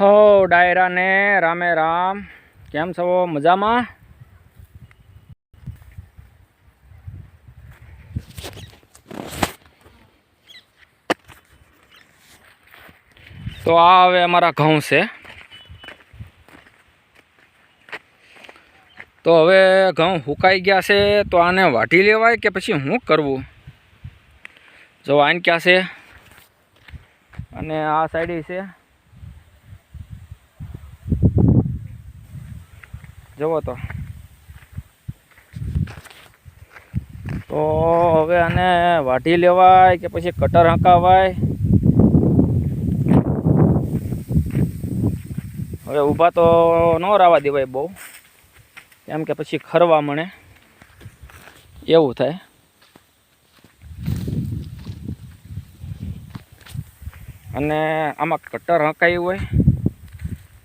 હો, ડાયરા ને રામે રામ. કેમ છો? મજામાં? તો આ હવે અમારા ઘઉં છે. તો હવે ઘઉં હુકાઈ ગયા છે, તો આને વાટી લેવાય કે પછી શું કરવું? જો આને ક્યાં છે? અને આ સાઈડ છે. જુઓ તો. તો હવે આને વાઢી લેવાય કે પછી કટર હંકાવાય? હવે ઊભા તો ન રાવા દેવાય બહુ. કેમ કે પછી ખરવા મળે. એવું થાય. અને આમાં કટર હંકાયું હોય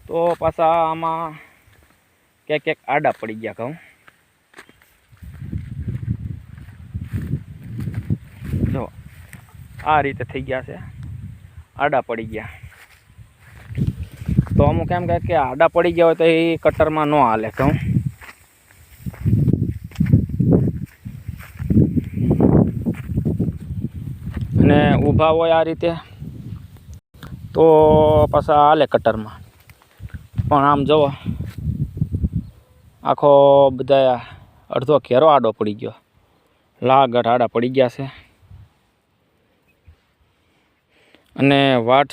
તો પાછા આમાં ક્યાંક ક્યાંક આડા પડી ગયા ઘઉં. જો, આ રીતે થઈ ગયા છે. આડા પડી ગયા. તો અમુક એમ કહે કે આડા પડી ગયા હોય તો એ કટરમાં ન હાલે ઘઉં. અને ઊભા હોય આ રીતે, તો પાછા હાલે કટરમાં. પણ આમ જુઓ આખો બધા અડધો ઘેરો આડો પડી ગયો. લાગટ આડા પડી ગયા છે. અને વાટ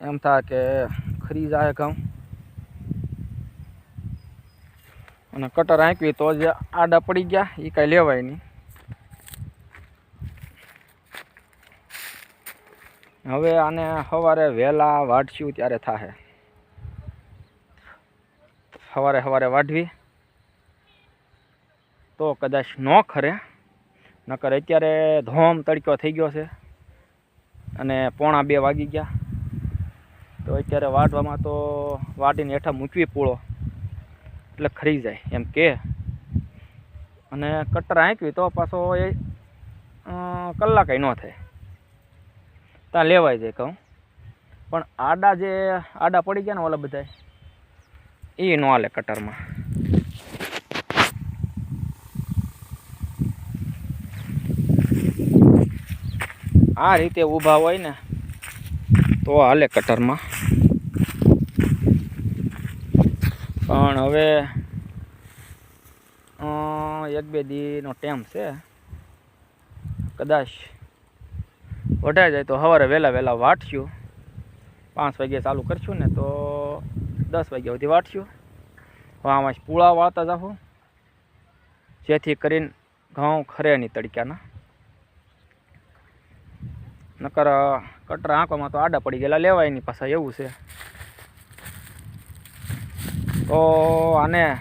એમ થાય કે ખરી જાય ઘઉં. અને કટર આંકવી તો જ આડા પડી ગયા એ કાંઈ લેવાય નહીં. હવે આને સવારે વહેલા વાટશું ત્યારે થાય સવારે સવારે વાઢવી. તો કદાચ ન ખરે, નકર અત્યારે ધોમ તડક્યો થઈ ગયો છે અને પોણા બે વાગી ગયા. તો અત્યારે વાઢવામાં તો વાટીને હેઠા મૂકવી પૂળો, એટલે ખરી જાય એમ કે. અને કટર આંકવી તો પાછો એ કલાકે ન થાય. ત્યાં લેવાય જાય કહું. પણ આડા જે, આડા પડી ગયા ને ઓલા બધા એ ન હાલે કટરમાં. આ રીતે ઊભા હોય ને, તો હાલે કટરમાં. પણ હવે એક બે દીનો ટાઈમ છે. કદાચ વઢાઈ જાય તો સવારે વહેલા વહેલા વાટશું. પાંચ વાગ્યા ચાલુ કરશું ને તો દસ વાગ્યા સુધી વાટશું. આમાં પૂળા વાળતા જાઉં જેથી કરીને ઘઉં ખરે નહીં તડક્યાના. નકર કટરા આંખોમાં તો આડા પડી ગયેલા, લેવાય નહીં પાછા, એવું છે. તો આને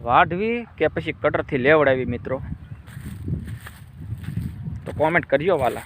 વાઢવી કે પછી કટરથી લેવડાવી મિત્રો? તો કોમેન્ટ કરજો વાલા.